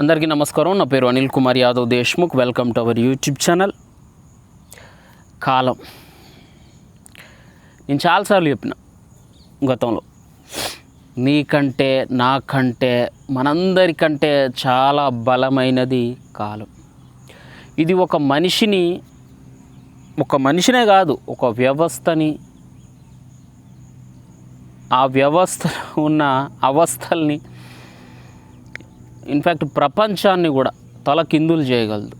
అందరికీ నమస్కారం. నా పేరు Anil Kumar Yadav Deshmukh. Welcome to our YouTube channel. కాలం. నేను చాలాసార్లు చెప్పిన గతంలో. నీకంటే నాకంటే మనందరికంటే చాలా బలమైనది కాలం. ఇది ఒక మనిషిని ఒక మనిషినే కాదు ఒక వ్యవస్థని ఆ వ్యవస్థ ఉన్న అవస్థల్ని ఇన్ఫ్యాక్ట్ ప్రపంచాన్ని కూడా తల కిందులు చేయగలదు.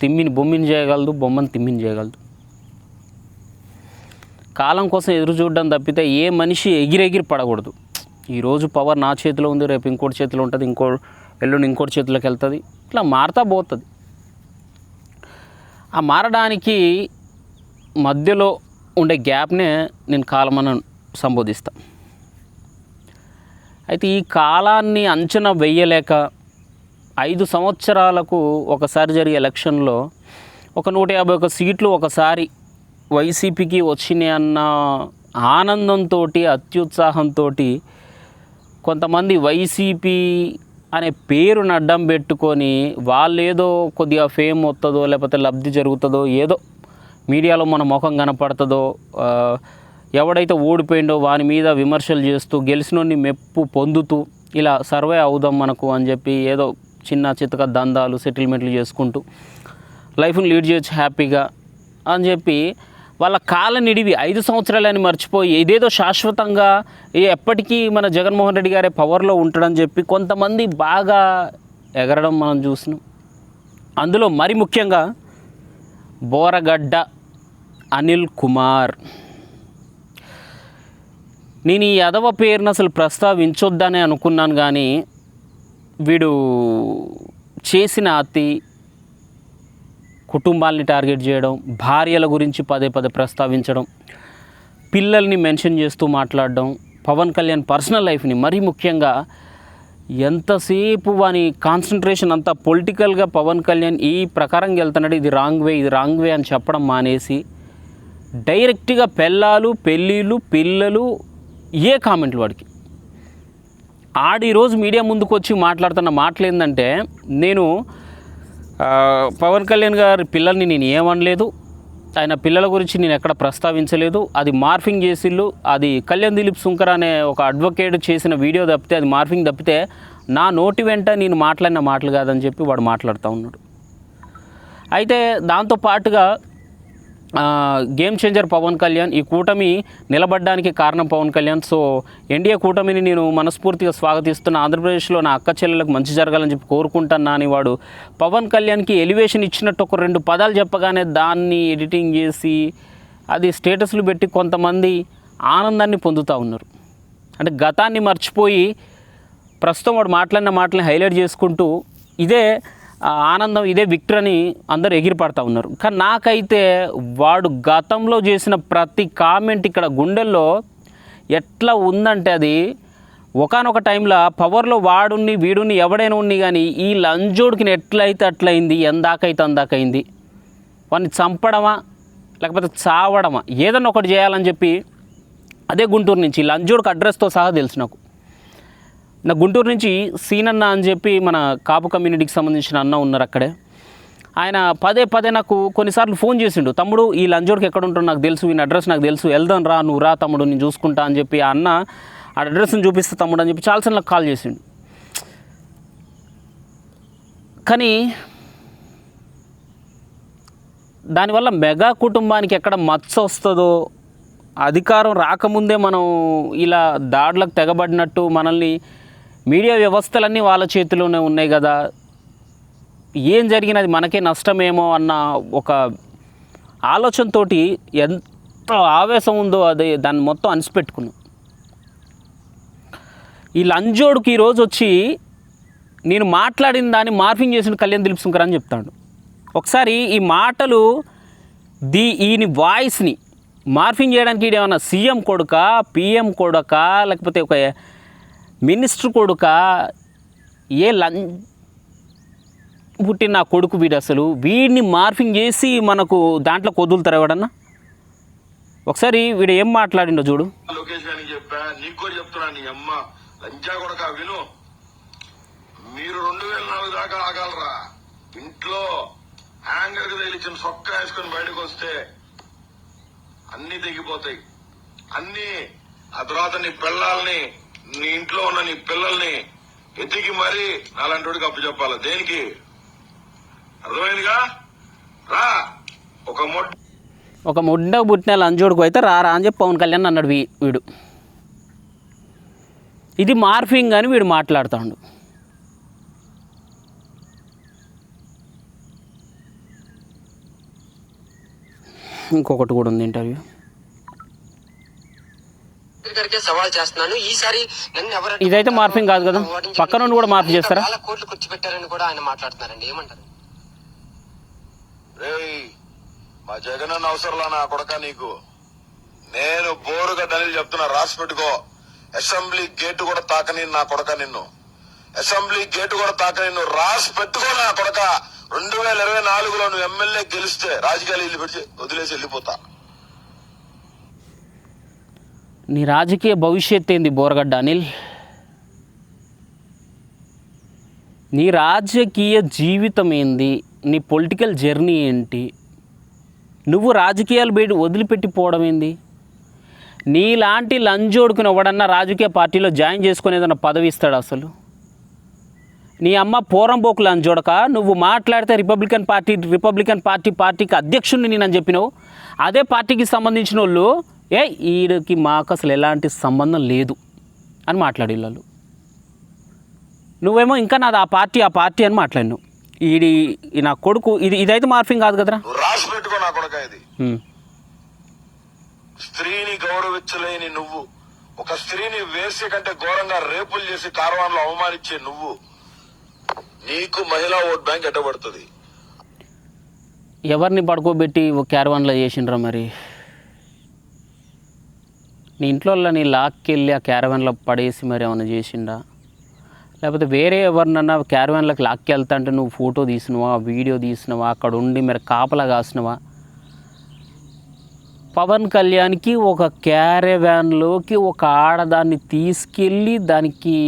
తిమ్మిని బొమ్మిని చేయగలదు బొమ్మని తిమ్మిని చేయగలదు. కాలం కోసం ఎదురు చూడడం తప్పితే ఏ మనిషి ఎగిరెగిరి పడకూడదు. ఈరోజు పవర్ నా చేతిలో ఉంది రేపు ఇంకోటి చేతిలో ఉంటుంది ఇంకో ఎల్లుండి ఇంకోటి చేతిలోకి వెళ్తుంది. ఇట్లా మారుతా పోతుంది. ఆ మారడానికి మధ్యలో ఉండే గ్యాప్నే నేను కాలమని సంబోధిస్తా. అయితే ఈ కాలాన్ని అంచనా వెయ్యలేక ఐదు సంవత్సరాలకు ఒకసారి జరిగే ఎలక్షన్లో ఒక నూట యాభై ఒక సీట్లు ఒకసారి వైసీపీకి వచ్చినాయి అన్న ఆనందంతో అత్యుత్సాహంతో కొంతమంది వైసీపీ అనే పేరును అడ్డం పెట్టుకొని వాళ్ళేదో కొద్దిగా ఫేమ్ వస్తుందో లేకపోతే లబ్ధి జరుగుతుందో ఏదో మీడియాలో మన ముఖం కనపడుతుందో ఎవడైతే ఓడిపోయిండో వాని మీద విమర్శలు చేస్తూ గెలిచినోడిని మెప్పు పొందుతూ ఇలా సర్వే అవుదాం మనకు అని చెప్పి ఏదో చిన్న చిత్తక దందాలు సెటిల్మెంట్లు చేసుకుంటూ లైఫ్ని లీడ్ చేయొచ్చు హ్యాపీగా అని చెప్పి వాళ్ళ కాల నిడివి ఐదు సంవత్సరాలని మర్చిపోయి ఇదేదో శాశ్వతంగా ఎప్పటికీ మన జగన్మోహన్ రెడ్డి గారే పవర్లో ఉంటాడని చెప్పి కొంతమంది బాగా ఎగరడం మనం చూసినాం. అందులో మరి ముఖ్యంగా బోరగడ్డ అనిల్ కుమార్. నేను ఈ యదవ పేరును అసలు ప్రస్తావించొద్దనే అనుకున్నాను కానీ వీడు చేసిన అతి కుటుంబాల్ని టార్గెట్ చేయడం భార్యల గురించి పదే పదే ప్రస్తావించడం పిల్లల్ని మెన్షన్ చేస్తూ మాట్లాడడం పవన్ కళ్యాణ్ పర్సనల్ లైఫ్ని మరీ ముఖ్యంగా ఎంతసేపు వాని కాన్సన్ట్రేషన్ అంతా పొలిటికల్గా పవన్ కళ్యాణ్ ఈ ప్రకారంగా వెళ్తున్నాడు ఇది రాంగ్ వే ఇది రాంగ్ వే అని చెప్పడం మానేసి డైరెక్ట్గా పెళ్ళాలు పెళ్ళిళ్ళు పిల్లలు ఏ కామెంట్లు వాడికి? ఆడి రోజు మీడియా ముందుకు వచ్చి మాట్లాడుతున్న మాటలు ఏంటంటే నేను పవన్ కళ్యాణ్ గారి పిల్లల్ని నేను ఏమనలేదు ఆయన పిల్లల గురించి నేను ఎక్కడ ప్రస్తావించలేదు అది మార్ఫింగ్ చేసిళ్ళు అది కళ్యాణ్ దిలీప్ సుంకర్ అనే ఒక అడ్వకేట్ చేసిన వీడియో తప్పితే అది మార్ఫింగ్ తప్పితే నా నోటి వెంట నేను మాట్లాడిన మాటలు కాదని చెప్పి వాడు మాట్లాడుతూ ఉన్నాడు. అయితే దాంతో పాటుగా గేమ్ చేంజర్ పవన్ కళ్యాణ్. ఈ కూటమి నిలబడడానికి కారణం పవన్ కళ్యాణ్. సో ఎన్డీఏ కూటమిని నేను మనస్ఫూర్తిగా స్వాగతిస్తున్న ఆంధ్రప్రదేశ్లో నా అక్క చెల్లెలకు మంచి జరగాలని చెప్పి కోరుకుంటున్నా అని వాడు పవన్ కళ్యాణ్కి ఎలివేషన్ ఇచ్చినట్టు ఒక రెండు పదాలు చెప్పగానే దాన్ని ఎడిటింగ్ చేసి అది స్టేటస్లు పెట్టి కొంతమంది ఆనందాన్ని పొందుతూ ఉన్నారు. అంటే గతాన్ని మర్చిపోయి ప్రస్తుతం వాడు మాట్లాడిన మాటలని హైలైట్ చేసుకుంటూ ఇదే ఆనందం ఇదే విక్టర్ అని అందరు ఎగిరిపడతా ఉన్నారు. కానీ నాకైతే వాడు గతంలో చేసిన ప్రతి కామెంట్ ఇక్కడ గుండెల్లో ఎట్లా ఉందంటే అది ఒకనొక టైంలో పవర్లో వాడుని వీడుని ఎవడైనా ఉన్ని కానీ ఈ లంజోడికి ఎట్లయితే అట్లయింది ఎందాకైతే అందాకైంది వాడిని చంపడమా లేకపోతే చావడమా ఏదన్నా ఒకటి చేయాలని చెప్పి అదే గుంటూరు నుంచి లంజోడికి అడ్రస్తో సహా తెలుసు నాకు. నా గుంటూరు నుంచి సీనన్న అని చెప్పి మన కాపు కమ్యూనిటీకి సంబంధించిన అన్న ఉన్నారు అక్కడే. ఆయన పదే పదే నాకు కొన్నిసార్లు ఫోన్ చేసిండు. తమ్ముడు ఈ లంజోడికి ఎక్కడ ఉంటాడు నాకు తెలుసు ఈయన అడ్రస్ నాకు తెలుసు. వెళ్దాం రా నువ్వు రా తమ్ముడు నేను చూసుకుంటా అని చెప్పి ఆ అన్న ఆ అడ్రస్ని చూపిస్తా తమ్ముడు అని చెప్పి చాలాసార్లు నాకు కాల్ చేసిండు. కానీ దానివల్ల మెగా కుటుంబానికి ఎక్కడ మచ్చ వస్తుందో అధికారం రాకముందే మనం ఇలా దాడులకు తెగబడినట్టు మనల్ని మీడియా వ్యవస్థలన్నీ వాళ్ళ చేతిలోనే ఉన్నాయి కదా. ఏం జరిగినది? మనకే నష్టమేమో అన్న ఒక ఆలోచనతోటి ఎంత ఆవేశం ఉందో అది దాన్ని మొత్తం అనిసిపెట్టుకున్నాం ఈ లంజోడుకి ఈరోజు వచ్చి నేను మాట్లాడిన దాన్ని మార్ఫింగ్ చేసిన కళ్యాణ్ దిలీప్ శంకర్ అని చెప్తాడు. ఒకసారి ఈ మాటలు దీ ఈయన వాయిస్ని మార్ఫింగ్ చేయడానికి ఏమైనా సీఎం కొడుక పిఎం కొడుక లేకపోతే ఒక మినిస్టర్ కొడుక ఏ లం పుట్టిన నా కొడుకు వీడు అసలు? వీడిని మార్ఫింగ్ చేసి మనకు దాంట్లో కొదులుతారు ఎవడన్నా ఒకసారి వీడు ఏం మాట్లాడిండో చూడు. లోకేష్ గారికి చెప్పా నీకు కూడా చెప్తున్నా నీ అమ్మ లంచా కొడక విను. మీరు రెండు వేల నాలుగు దాకా ఆగలరా. ఇంట్లో హ్యాంగర్కి తగిలించిన సొక్క వేసుకొని బయటకు వస్తే అన్ని తెగిపోతాయి. అన్ని ఆ తర్వాత నీ పిల్లల్ని నీ ఇంట్లో ఉన్న నీ పిల్లల్ని ఎత్తికి మరీ నాలంటోడికి అప్పు చెప్పాలి. దేనికి? అర్థమైందిగా? రా ఒక మొట్ట ఒక ముడ్డ పుట్టిన లంచోడుకు అయితే రారా అని చెప్పి పవన్ కళ్యాణ్ అన్నాడు వీడు. ఇది మార్ఫింగ్ అని వీడు మాట్లాడుతాడు. ఇంకొకటి కూడా ఉంది ఇంటర్వ్యూ. గారికే సవాల్ చేస్తున్నాను. ఈసారి నన్ను ఎవరు ఇదైతే మార్పింగ్ కాదు కదా? పక్క నుండి కూడా మార్పు చేస్తారా? వేల కోట్లు ఖర్చు పెట్టారని కూడా ఆయన మాట్లాడుతున్నారండి. ఏమంటారు? రేయ్ మా జగన్ అన్న అవసరంలా నా కొడక నీకు. నేను బోరుగా దళిలు చెప్తున్నా రాసి పెట్టుకో. అసెంబ్లీ గేటు కూడా తాకని నా కొడక నిన్ను. అసెంబ్లీ గేటు కూడా తాకని నువ్వు రాసి పెట్టుకో నా కొడక. రెండు వేల ఇరవై నాలుగులో నువ్వు ఎమ్మెల్యే గెలిస్తే రాజకీయాలు వదిలేసి వెళ్ళిపోతా. నీ రాజకీయ భవిష్యత్ ఏంది బోరగడ్డ అనిల్? నీ రాజకీయ జీవితం ఏంది నీ పొలిటికల్ జర్నీ ఏంటి నువ్వు రాజకీయాలు బయట వదిలిపెట్టిపోవడం ఏంది? నీలాంటి లంజోడుకుని ఎవడన్నా రాజకీయ పార్టీలో జాయిన్ చేసుకుని ఏదన్నా పదవి ఇస్తాడు అసలు? నీ అమ్మ పోరంబోకు లంజోడక నువ్వు మాట్లాడితే రిపబ్లికన్ పార్టీ రిపబ్లికన్ పార్టీ పార్టీకి అధ్యక్షుడిని నేనని చెప్పినావు. అదే పార్టీకి సంబంధించిన వాళ్ళు ఏ ఈడికి మాకు అసలు ఎలాంటి సంబంధం లేదు అని మాట్లాడి వాళ్ళు నువ్వేమో ఇంకా నాది ఆ పార్టీ ఆ పార్టీ అని మాట్లాడినావు ఈడి నా కొడుకు ఇది ఇదైతే మార్ఫింగ్ కాదు కదరా? నువ్వు రాసి పెట్టుకో నా కొడక ఇది. స్త్రీని గౌరవించలేని నువ్వు ఒక స్త్రీని వేసే కంటే ఘోరంగా రేపులు చేసి కార్వాన్లో అవమానించే నువ్వు నీకు మహిళా ఓట్ బ్యాంక్ ఎట్టబడుతుంది? ఎవరిని పడుకోబెట్టి క్యారవాన్లో చేసిండ్రా మరి? నీ ఇంట్లో నీ లాక్కెళ్ళి ఆ క్యారవాన్లో పడేసి మరి ఏమైనా చేసిండా? లేకపోతే వేరే ఎవరినన్నా క్యారవాన్లకు లాక్కెళ్తా అంటే నువ్వు ఫోటో తీసినవా వీడియో తీసినవా అక్కడ ఉండి మరి కాపలా కాసినవా? పవన్ కళ్యాణ్కి ఒక క్యారవాన్లోకి ఒక ఆడదాన్ని తీసుకెళ్ళి దానికి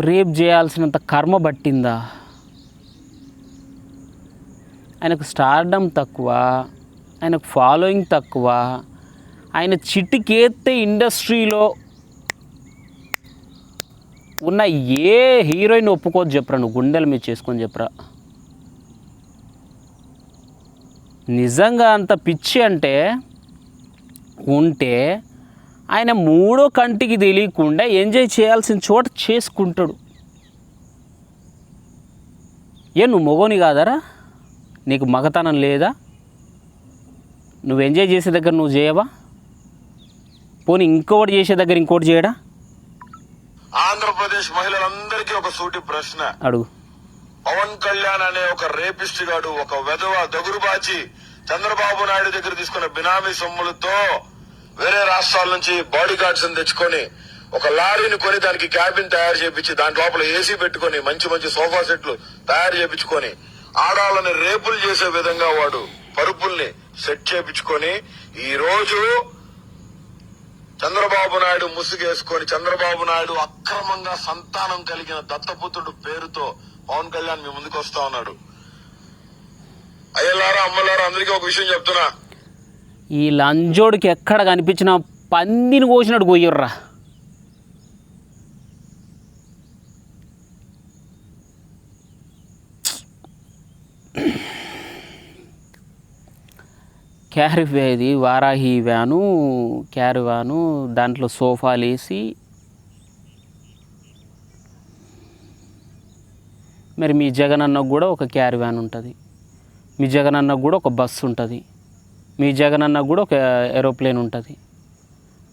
రేప్ చేయాల్సినంత కర్మ పట్టిందా? ఆయనకు స్టార్డమ్ తక్కువ ఆయనకు ఫాలోయింగ్ తక్కువ ఆయన చిటికేత్తే ఇండస్ట్రీలో ఉన్న ఏ హీరోయిన్ ఒప్పుకోదు చెప్పరా నువ్వు గుండెల మీద చేసుకొని చెప్పరా. నిజంగా అంత పిచ్చి అంటే ఉంటే ఆయన మూడో కంటికి తెలియకుండా ఎంజాయ్ చేయాల్సిన చోట చేసుకుంటాడు. ఏ నువ్వు మొగోని కాదరా? నీకు మగతనం లేదా? నువ్వు ఎంజాయ్ చేసే దగ్గర నువ్వు చేయవా? పోనీ ఇంకోటి చేసే దగ్గర ఇంకోటి చేయడా? ఆంధ్రప్రదేశ్ మహిళలందరికీ ఒక సూటి ప్రశ్న. అడుగు పవన్ కళ్యాణ్ అనే ఒక రేపిస్ట్ గాడు ఒక వెధవ దగురుబాచి చంద్రబాబు నాయుడు దగ్గర తీసుకున్న బినామీ సొమ్ములతో వేరే రాష్ట్రాల నుంచి బాడీ గార్డ్స్ తెచ్చుకొని ఒక లారీని కొని దానికి క్యాబిన్ తయారు చేపించి దాని లోపల ఏసీ పెట్టుకొని మంచి మంచి సోఫా సెట్లు తయారు చేపించుకొని ఆడాలని రేపులు చేసే విధంగా వాడు పరుపుల్ని సెట్ చేపించుకొని ఈ రోజు చంద్రబాబు నాయుడు ముసుగేసుకొని చంద్రబాబు నాయుడు అక్రమంగా సంతానం కలిగిన దత్తపుత్రుడు పేరుతో పవన్ కళ్యాణ్ మీ ముందుకు వస్తా ఉన్నాడు. అయ్యలారా అమ్మలారా అందరికీ ఒక విషయం చెప్తున్నా. ఈ లంజోడికి ఎక్కడ కనిపించిన పందిని కోసినట్టు కొయ్యర్రా. క్యారీ ఇది వారాహి వ్యాను క్యారీ వ్యాను దాంట్లో సోఫాలు వేసి మరి మీ జగన్ అన్నకు కూడా ఒక క్యారీ వ్యాన్ ఉంటుంది. మీ జగన్ అన్నకు కూడా ఒక బస్సు ఉంటుంది. మీ జగన్ అన్నకు కూడా ఒక ఏరోప్లేన్ ఉంటుంది.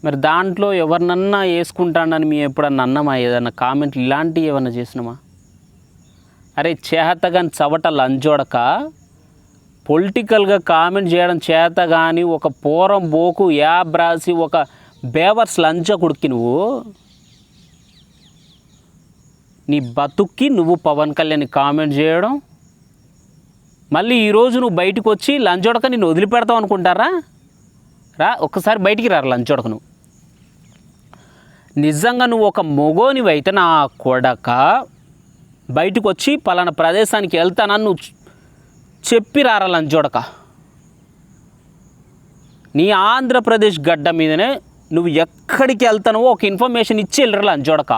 మరి దాంట్లో ఎవరినన్నా వేసుకుంటానని మీ ఎప్పుడన్నా అన్నమా? ఏదన్నా కామెంట్లు ఇలాంటివి ఏమన్నా చేసినామా? అరే చేహతగాని చవట లంజోడక? పొలిటికల్గా కామెంట్ చేయడం చేత కానీ ఒక పూరం బోకు యాబ్ రాసి ఒక బేవర్స్ లంచకుడికి నువ్వు. నీ బతుక్కి నువ్వు పవన్ కళ్యాణ్ కామెంట్ చేయడం. మళ్ళీ ఈరోజు నువ్వు బయటకు వచ్చి లంచోడక నిన్ను వదిలిపెడతావు అనుకుంటారా? రా ఒక్కసారి బయటికి రా లంచోడక నువ్వు. నిజంగా నువ్వు ఒక మొగోనివైతే నా కొడక. బయటకు వచ్చి పలానా ప్రదేశానికి వెళ్తానని నువ్వు చెప్పి రారా లంచోడక నీ ఆంధ్రప్రదేశ్ గడ్డ మీదనే నువ్వు ఎక్కడికి వెళ్తానో ఒక ఇన్ఫర్మేషన్ ఇచ్చి వెళ్ళరా లంచోడక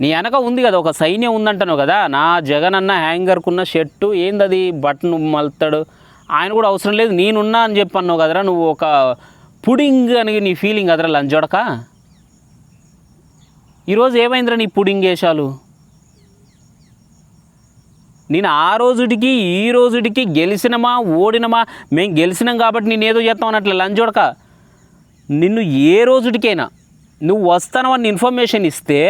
నీ వెనక ఉంది కదా ఒక సైన్యం ఉందంటాను కదా నా జగన్ అన్న హ్యాంగర్కున్న షర్టు ఏందది బటన్ మల్తాడు ఆయన కూడా అవసరం లేదు నేనున్నా అని చెప్పి అన్నావు కదరా నువ్వు ఒక పుడింగ్ అని నీ ఫీలింగ్ కదరా లంచోడక ఈరోజు ఏమైందిరా నీ పుడింగ్ వేషాలు నేను ఆ రోజుటికి ఈ రోజుటికి గెలిచినమా ఓడినమా మేము గెలిచినాం కాబట్టి నేను ఏదో చేస్తాం అన్నట్లు. లంచోడక నిన్ను ఏ రోజుటికైనా నువ్వు వస్తానవని ఇన్ఫర్మేషన్ ఇస్తే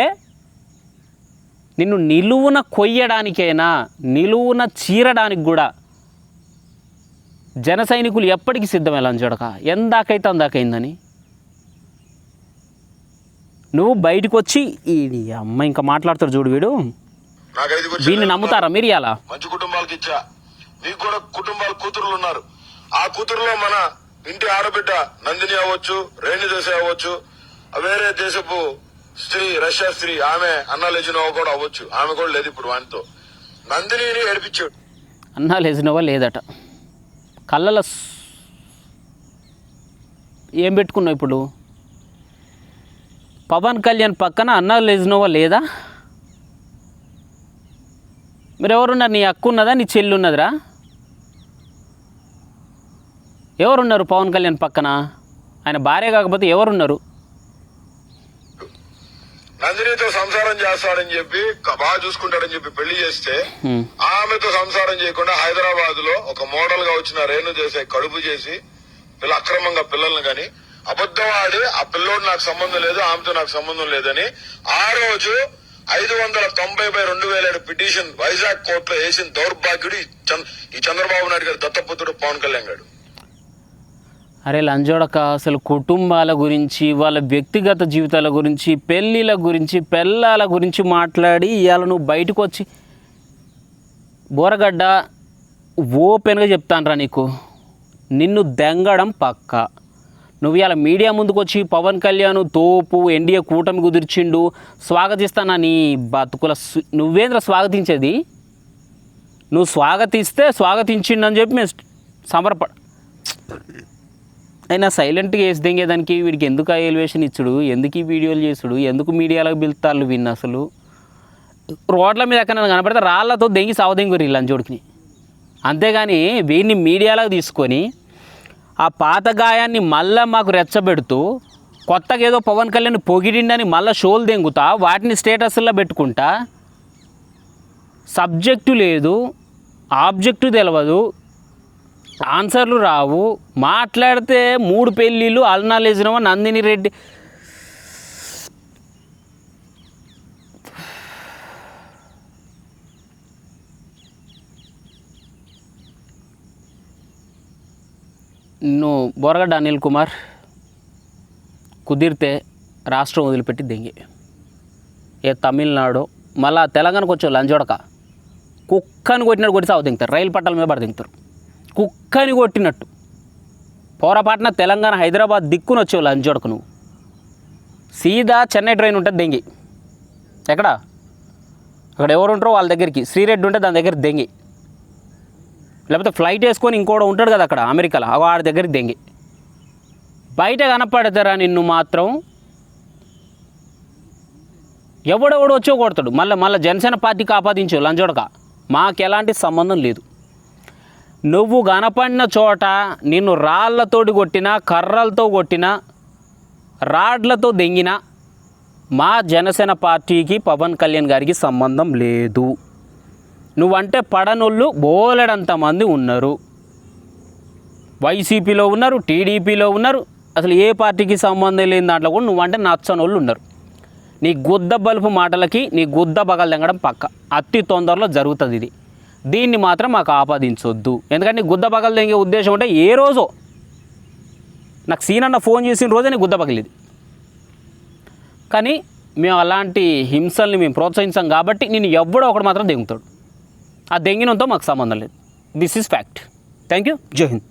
నిన్ను నిలువున కొయ్యడానికైనా నిలువున చీరడానికి కూడా జన సైనికులు ఎప్పటికీ సిద్ధమే లంచోడక ఎందాకైతే అందాకైందని. నువ్వు బయటకు వచ్చి ఈ అమ్మ ఇంకా మాట్లాడతాడు చూడు వీడు. చెల్లెళ్ళు నమ్ముతారా మీరు ఇలా మంచి కుటుంబాలకు ఇచ్చా. మీకు కూడా కుటుంబాల కూతురులు ఉన్నారు ఆ కూతురులో మన ఇంటి ఆడబిడ్డ నందిని అవ్వచ్చు రేణు దేశాయ్ అవ్వచ్చు వేరే దేశపు స్త్రీ రష్యా స్త్రీ ఆమె అన్న లెజినోవా కూడా అవ్వచ్చు. ఆమె కూడా లేదు ఇప్పుడు వానితో. నందినిని ఏడిపించాడు. అన్నా లేచినవా లేదట. కళ్ళల ఏం పెట్టుకున్నావు ఇప్పుడు? పవన్ కళ్యాణ్ పక్కన అన్నా లేచినవా లేదా? మీరు ఎవరున్నారు నీ అక్క ఉన్నదా నీ చెల్లి ఉన్నదిరా ఎవరున్నారు పవన్ కళ్యాణ్ పక్కన? ఆయన భార్య కాకపోతే ఎవరున్నారు? నందినితో సంసారం చేస్తాడని చెప్పి బాగా చూసుకుంటాడని చెప్పి పెళ్ళి చేస్తే. ఆమెతో సంసారం చేయకుండా హైదరాబాద్లో ఒక మోడల్గా వచ్చిన రేణు చేసే కడుపు చేసి పిల్ల అక్రమంగా పిల్లల్ని గాని అబద్ధం ఆడి ఆ పిల్లోడు నాకు సంబంధం లేదు ఆమెతో నాకు సంబంధం లేదని ఆ రోజు ఐదు వందల తొంభై బై రెండు వేల ఏడు పిటిషన్ వైజాగ్ కోర్టులో వేసిన దౌర్భాగ్యుడు ఈ చంద్రబాబు నాయుడు గారి దత్తపుత్రుడు పవన్ కళ్యాణ్ గారు. అరే లంజోడక అసలు కుటుంబాల గురించి వాళ్ళ వ్యక్తిగత జీవితాల గురించి పెళ్ళిళ్ళ గురించి పెళ్ళాల గురించి మాట్లాడి ఇవాళ నువ్వు బయటకు వచ్చి బోరగడ్డ ఓపెన్గా చెప్తానురా నీకు. నిన్ను దెంగడం పక్కా. నువ్వు ఇవాళ మీడియా ముందుకు వచ్చి పవన్ కళ్యాణ్ తోపు ఎన్డీఏ కూటమి కుదిర్చిండు స్వాగతిస్తానా నీ బతుకుల నువ్వేంద్ర స్వాగతించేది? నువ్వు స్వాగతిస్తే స్వాగతించిండని చెప్పి మేము సమర్ప అయినా సైలెంట్గా వేసి దెంగేదానికి వీడికి ఎందుకు ఎలివేషన్ ఇచ్చుడు? ఎందుకు ఈ వీడియోలు చేసుడు? ఎందుకు మీడియాలోకి పిలుతాళ్ళు విన్న అసలు? రోడ్ల మీద ఎక్కడ కనపడితే రాళ్ళతో దెంగి సావదెంగురు చూడుకుని అంతేగాని వీడిని మీడియాలోకి తీసుకొని ఆ పాత గాయాన్ని మళ్ళా మాకు రెచ్చబెడుతూ కొత్తగా ఏదో పవన్ కళ్యాణ్ పొగిడిండని మళ్ళీ షోలు దెంగుతా వాటిని స్టేటస్లో పెట్టుకుంటా. సబ్జెక్టు లేదు ఆబ్జెక్టు తెలియదు ఆన్సర్లు రావు. మాట్లాడితే మూడు పెళ్ళిళ్ళు అల్నాలేసినవా నందిని రెడ్డి నువ్వు బొరగడ్డ అనిల్ కుమార్ కుదిరితే రాష్ట్రం వదిలిపెట్టి దెంగి. ఏ తమిళనాడు మళ్ళా తెలంగాణకు వచ్చే లంజోడక. కుక్కని కొట్టినట్టు కొట్టి సాగు దింగుతారు రైలు పట్టాల మీద పడి దింగుతారు కుక్కని కొట్టినట్టు. పోరపాటున తెలంగాణ హైదరాబాద్ దిక్కున వచ్చావు లంజోడకు నువ్వు. సీదా చెన్నై ట్రైన్ ఉంటుంది దెంగి. ఎక్కడ? అక్కడ ఎవరు ఉంటారో వాళ్ళ దగ్గరికి. శ్రీరెడ్డి ఉంటే దాని దగ్గర దెంగి. లేకపోతే ఫ్లైట్ వేసుకొని ఇంకోటి ఉంటాడు కదా అక్కడ అమెరికాలో వాడి దగ్గరికి దెంగి. బయట కనపడతారా నిన్ను మాత్రం? ఎవడెవడు వచ్చో కొడతాడు. మళ్ళీ మళ్ళీ జనసేన పార్టీకి ఆపాదించు లంచోడక మాకు ఎలాంటి సంబంధం లేదు. నువ్వు కనపడిన చోట నిన్ను రాళ్ళతోటి కొట్టినా కర్రలతో కొట్టినా రాడ్లతో దెంగినా మా జనసేన పార్టీకి పవన్ కళ్యాణ్ గారికి సంబంధం లేదు. నువ్వంటే పడనోళ్ళు బోలెడంత మంది ఉన్నారు. వైసీపీలో ఉన్నారు టీడీపీలో ఉన్నారు అసలు ఏ పార్టీకి సంబంధం లేని దాంట్లో కూడా నువ్వంటే నచ్చని వాళ్ళు ఉన్నారు. నీ గుద్ద బలుపు మాటలకి నీ గుద్ద బగలు తెంగడం పక్క. అతి తొందరలో జరుగుతుంది ఇది. దీన్ని మాత్రం మాకు ఆపాదించొద్దు. ఎందుకంటే నీ గుద్ద బగలు తెంగే ఉద్దేశం ఉంటే ఏ రోజో. నాకు సీన్ అన్న ఫోన్ చేసిన రోజే నీ గుద్ద పగిలిది కానీ మేము అలాంటి హింసల్ని మేము ప్రోత్సహించాం కాబట్టి నేను ఎవడో ఒకడు మాత్రం దిగుతాడు. ఆ దెంగినంతో మాకు సంబంధం లేదు. This is fact thank you Jai Hind.